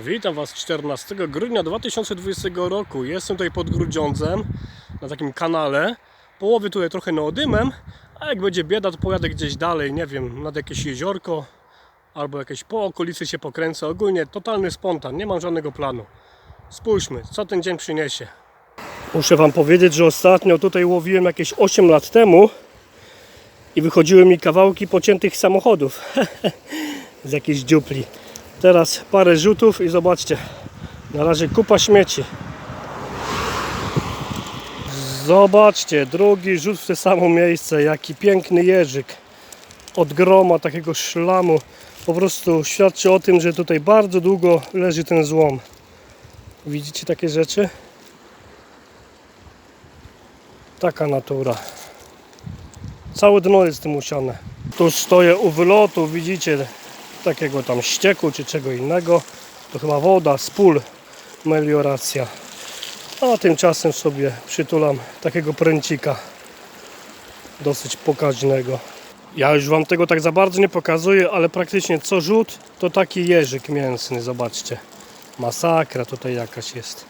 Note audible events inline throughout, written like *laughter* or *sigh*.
Witam Was 14 grudnia 2020 roku. Jestem tutaj pod Grudziądzem na takim kanale. Połowy tutaj trochę neodymem, a jak będzie bieda, to pojadę gdzieś dalej, nie wiem, nad jakieś jeziorko albo jakieś po okolicy się pokręcę. Ogólnie totalny spontan, nie mam żadnego planu. Spójrzmy, co ten dzień przyniesie. Muszę Wam powiedzieć, że ostatnio tutaj łowiłem jakieś 8 lat temu i wychodziły mi kawałki pociętych samochodów *laughs* z jakiejś dziupli. Teraz parę rzutów i zobaczcie, na razie kupa śmieci. Zobaczcie, drugi rzut w to samo miejsce, jaki piękny jeżyk. Od groma takiego szlamu po prostu świadczy o tym, że tutaj bardzo długo leży ten złom. Widzicie takie rzeczy? Taka natura. Całe dno jest tym usiane. Tu stoję u wylotu, widzicie takiego tam ścieku czy czego innego. To chyba woda z pól, melioracja. A tymczasem sobie przytulam takiego pręcika dosyć pokaźnego. Ja już Wam tego tak za bardzo nie pokazuję, ale praktycznie co rzut to taki jeżyk mięsny, zobaczcie. Masakra tutaj jakaś jest.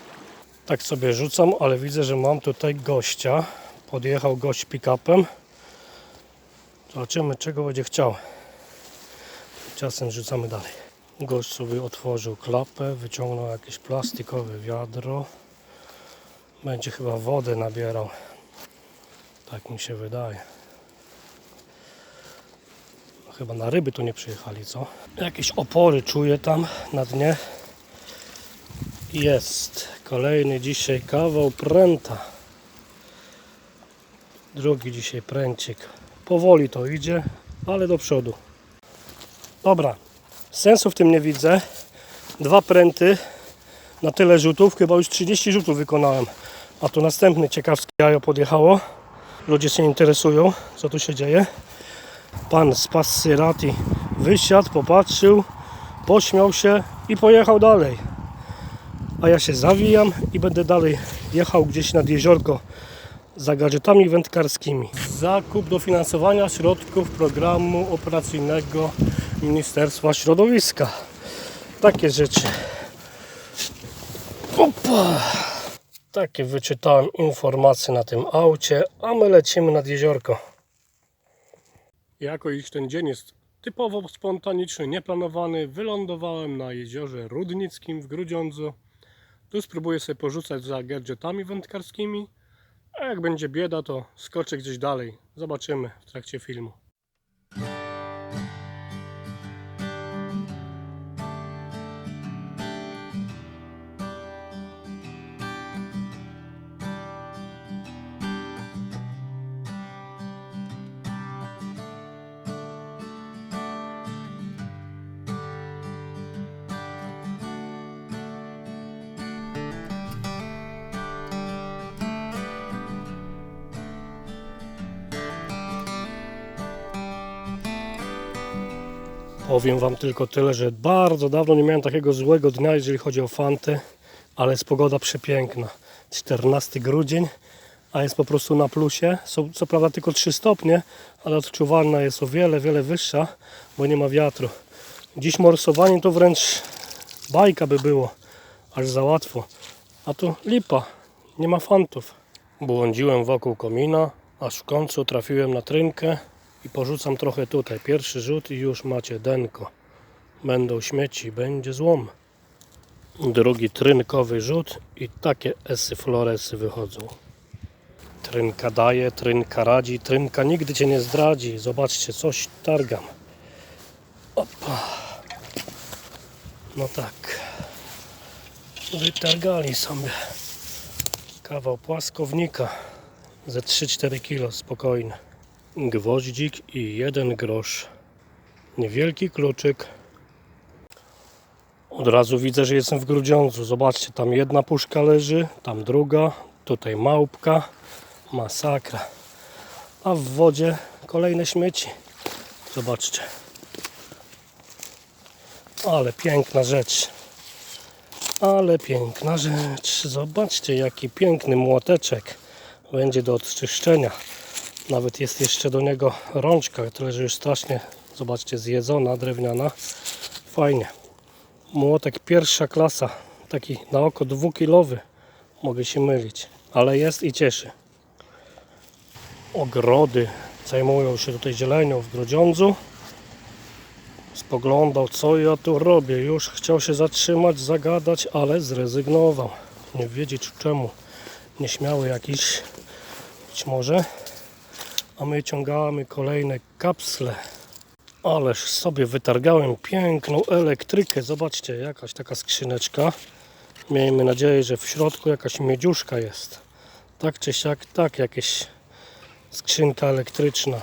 Tak sobie rzucam, ale widzę, że mam tutaj gościa. Podjechał gość pick-upem. Zobaczymy czego będzie chciał. Czasem rzucamy dalej. Gość sobie otworzył klapę, wyciągnął jakieś plastikowe wiadro. Będzie chyba wodę nabierał. Tak mi się wydaje. Chyba na ryby tu nie przyjechali, co? Jakieś opory czuję tam na dnie. Jest. Kolejny dzisiaj kawał pręta. Drugi dzisiaj pręcik. Powoli to idzie, ale do przodu. Dobra, sensu w tym nie widzę. Dwa pręty na tyle rzutów, chyba już 30 rzutów wykonałem. A tu następny ciekawski jajo podjechało. Ludzie się interesują, co tu się dzieje. Pan z Passyrati wysiadł, popatrzył, pośmiał się i pojechał dalej. A ja się zawijam i będę dalej jechał gdzieś nad jeziorko za gadżetami wędkarskimi. Zakup dofinansowania środków programu operacyjnego Ministerstwa Środowiska. Takie rzeczy. Opa! Takie wyczytałem informacje na tym aucie, a my lecimy nad jeziorko. Jako iż ten dzień jest typowo spontaniczny, nieplanowany, wylądowałem na jeziorze Rudnickim w Grudziądzu. Tu spróbuję sobie porzucać za gadżetami wędkarskimi, a jak będzie bieda, to skoczę gdzieś dalej. Zobaczymy w trakcie filmu. Powiem Wam tylko tyle, że bardzo dawno nie miałem takiego złego dnia, jeżeli chodzi o fanty, ale jest pogoda przepiękna. 14 grudzień, a jest po prostu na plusie. Są co prawda tylko 3 stopnie, ale odczuwalna jest o wiele, wiele wyższa, bo nie ma wiatru. Dziś morsowanie to wręcz bajka by było, aż za łatwo. A tu lipa, nie ma fantów. Błądziłem wokół komina, aż w końcu trafiłem na trynkę i porzucam trochę tutaj. Pierwszy rzut i już macie denko. Będą śmieci, będzie złom. Drugi trynkowy rzut i takie esy floresy wychodzą. Trynka daje, trynka radzi, trynka nigdy cię nie zdradzi. Zobaczcie, coś targam. Opa. No tak. Wytargali sobie kawał płaskownika ze 3-4 kilo spokojnie gwoździk i jeden grosz. Niewielki kluczyk. Od razu widzę, że jestem w Grudziądzu. Zobaczcie, tam jedna puszka leży, tam druga, tutaj małpka. Masakra. A w wodzie kolejne śmieci. Zobaczcie. Ale piękna rzecz. Ale piękna rzecz. Zobaczcie, jaki piękny młoteczek będzie do odczyszczenia. Nawet jest jeszcze do niego rączka, tyle że już strasznie, zobaczcie, zjedzona, drewniana. Fajnie. Młotek pierwsza klasa, taki na oko dwukilowy. Mogę się mylić, ale jest i cieszy. Ogrody zajmują się tutaj zielenią w Grodziądzu. Spoglądał, co ja tu robię. Już chciał się zatrzymać, zagadać, ale zrezygnował. Nie wiedzieć czemu. Nieśmiały jakiś, być może. A my ciągamy kolejne kapsle. Ależ sobie wytargałem piękną elektrykę. Zobaczcie, jakaś taka skrzyneczka. Miejmy nadzieję, że w środku jakaś miedziuszka jest. Tak czy siak, tak, jakieś skrzynka elektryczna.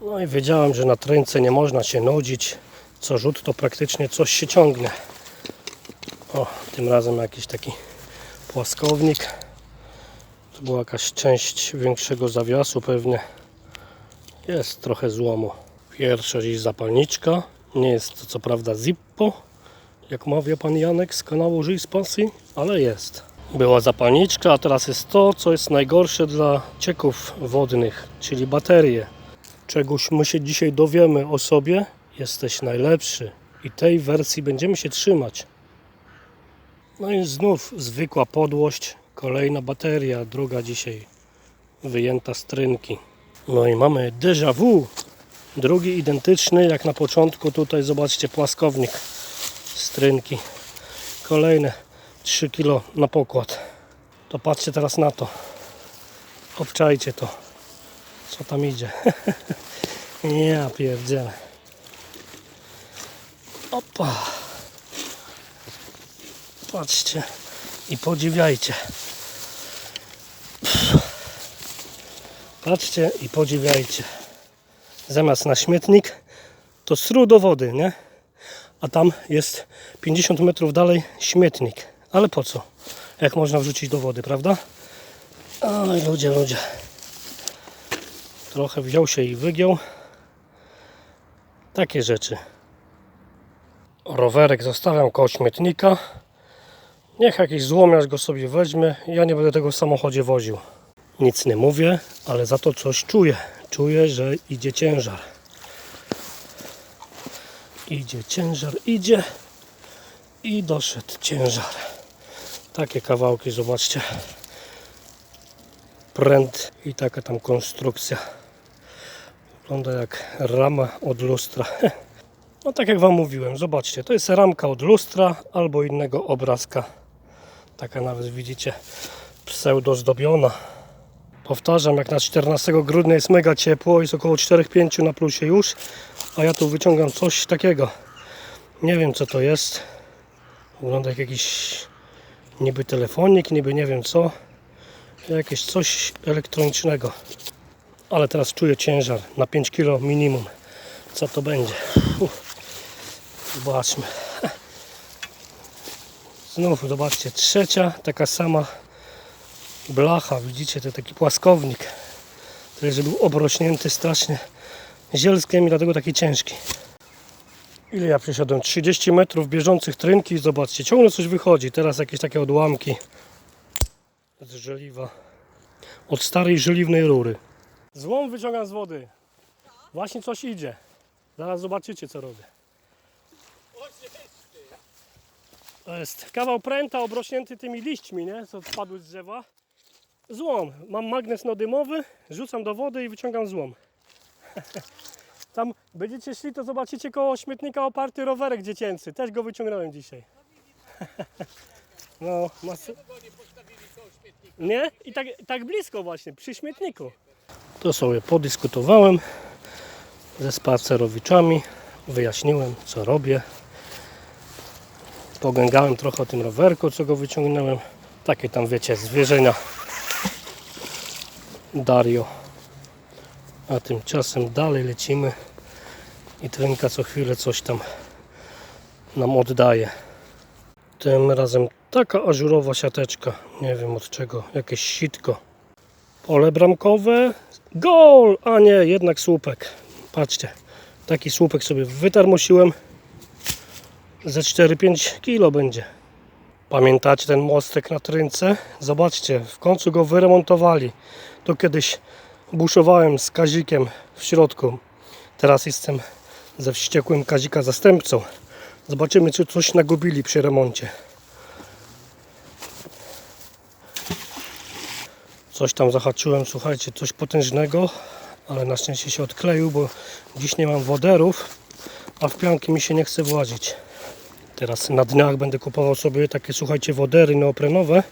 No i wiedziałem, że na tręce nie można się nudzić. Co rzut to praktycznie coś się ciągnie. O, tym razem jakiś taki płaskownik. Była jakaś część większego zawiasu pewnie. Jest trochę złomu. Pierwsza dziś zapalniczka. Nie jest to co prawda Zippo, jak mawia pan Janek z kanału Żyj z Pasji, ale jest. Była zapalniczka, a teraz jest to, co jest najgorsze dla cieków wodnych, czyli baterie. Czegoś my się dzisiaj dowiemy o sobie, jesteś najlepszy i tej wersji będziemy się trzymać. No i znów zwykła podłość, kolejna bateria, druga dzisiaj wyjęta z trynki. No i mamy déjà vu, drugi identyczny jak na początku, tutaj zobaczcie płaskownik z trynki. Kolejne 3 kg na pokład. To patrzcie teraz na to. Obczajcie to. Co tam idzie? *laughs* ja pierdzielę. Opa. Patrzcie i podziwiajcie. Patrzcie i podziwiajcie. Zamiast na śmietnik, to sru do wody, nie? A tam jest 50 metrów dalej śmietnik. Ale po co? Jak można wrzucić do wody, prawda? Oj, ludzie, ludzie. Trochę wziął się i wygiął. Takie rzeczy. Rowerek zostawiam koło śmietnika. Niech jakiś złomiarz go sobie weźmie. Ja nie będę tego w samochodzie woził. Nic nie mówię, ale za to coś czuję. Czuję, że idzie ciężar. Idzie ciężar, idzie. I doszedł ciężar. Takie kawałki, zobaczcie. Pręt i taka tam konstrukcja. Wygląda jak rama od lustra. No tak jak Wam mówiłem, zobaczcie, to jest ramka od lustra albo innego obrazka. Taka nawet widzicie pseudo zdobiona. Powtarzam, jak na 14 grudnia jest mega ciepło, jest około 4-5 na plusie już, a ja tu wyciągam coś takiego. Nie wiem co to jest. Wygląda jak jakiś niby telefonik, niby nie wiem co. Jakieś coś elektronicznego. Ale teraz czuję ciężar na 5 kg minimum. Co to będzie? Uff. Zobaczmy. *laughs* Znów zobaczcie, trzecia taka sama blacha, widzicie, to taki płaskownik. Tyle, że był obrośnięty strasznie zielskiem i dlatego taki ciężki. Ile ja przeszedłem? 30 metrów bieżących trynki, zobaczcie, ciągle coś wychodzi. Teraz jakieś takie odłamki z żeliwa. Od starej żeliwnej rury. Złom wyciągam z wody. Właśnie coś idzie. Zaraz zobaczycie co robię. To jest kawał pręta obrośnięty tymi liśćmi, nie? Co spadły z drzewa. Złom. Mam magnes nodymowy, rzucam do wody i wyciągam złom. *laughs* Tam będziecie szli, to zobaczycie koło śmietnika oparty rowerek dziecięcy. Też go wyciągnąłem dzisiaj. *laughs* No, mas... Nie? I tak, tak blisko właśnie, przy śmietniku. To sobie podyskutowałem ze spacerowiczami. Wyjaśniłem, co robię. Pogęgałem trochę o tym rowerku, co go wyciągnąłem. Takie tam, wiecie, zwierzenia. Dario. A tymczasem dalej lecimy i trynka co chwilę coś tam nam oddaje. Tym razem taka ażurowa siateczka. Nie wiem od czego. Jakieś sitko. Pole bramkowe. Gol! A nie, jednak słupek. Patrzcie. Taki słupek sobie wytarmosiłem. Ze 4-5 kilo będzie. Pamiętacie ten mostek na Trynce? Zobaczcie, w końcu go wyremontowali. To kiedyś buszowałem z Kazikiem w środku. Teraz jestem ze wściekłym Kazika zastępcą. Zobaczymy, czy coś nagubili przy remoncie. Coś tam zahaczyłem, słuchajcie, coś potężnego, ale na szczęście się odkleił, bo dziś nie mam woderów, a w pianki mi się nie chce włazić. Teraz na dniach będę kupował sobie takie, słuchajcie, wodery neoprenowe,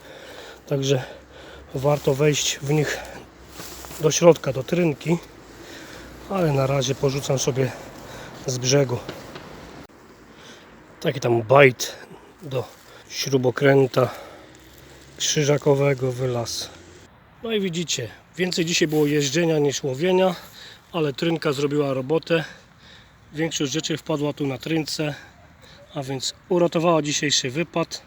także warto wejść w nich do środka, do trynki, ale na razie porzucam sobie z brzegu. Taki tam bajt do śrubokręta krzyżakowego wylaz. No i widzicie, więcej dzisiaj było jeżdżenia niż łowienia, ale trynka zrobiła robotę. Większość rzeczy wpadła tu na trynce, a więc uratowała dzisiejszy wypad.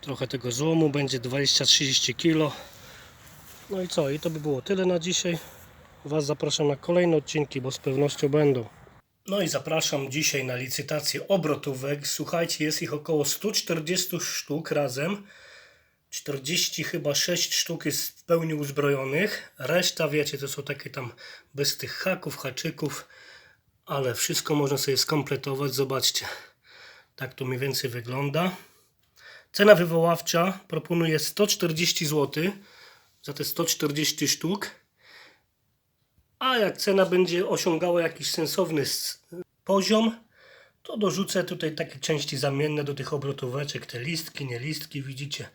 Trochę tego złomu, będzie 20-30 kg. No i co, i to by było tyle na dzisiaj. Was zapraszam na kolejne odcinki, bo z pewnością będą. No i zapraszam dzisiaj na licytację obrotówek. Słuchajcie, jest ich około 140 sztuk razem. 40 chyba 6 sztuk jest w pełni uzbrojonych. Reszta, wiecie, to są takie tam bez tych haków, haczyków, ale wszystko można sobie skompletować. Zobaczcie, tak to mniej więcej wygląda. Cena wywoławcza proponuje 140 zł za te 140 sztuk. A jak cena będzie osiągała jakiś sensowny poziom, to dorzucę tutaj takie części zamienne do tych obrotóweczek, te listki, nie listki, widzicie,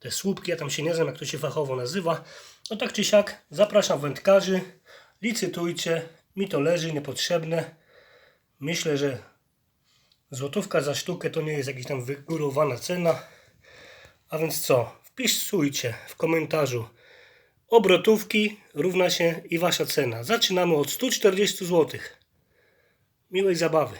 te słupki, ja tam się nie znam jak to się fachowo nazywa. No tak czy siak, zapraszam wędkarzy, licytujcie, mi to leży, niepotrzebne. Myślę, że złotówka za sztukę to nie jest jakaś tam wygórowana cena. A więc co, wpisujcie w komentarzu obrotówki równa się i wasza cena. Zaczynamy od 140 zł. Miłej zabawy.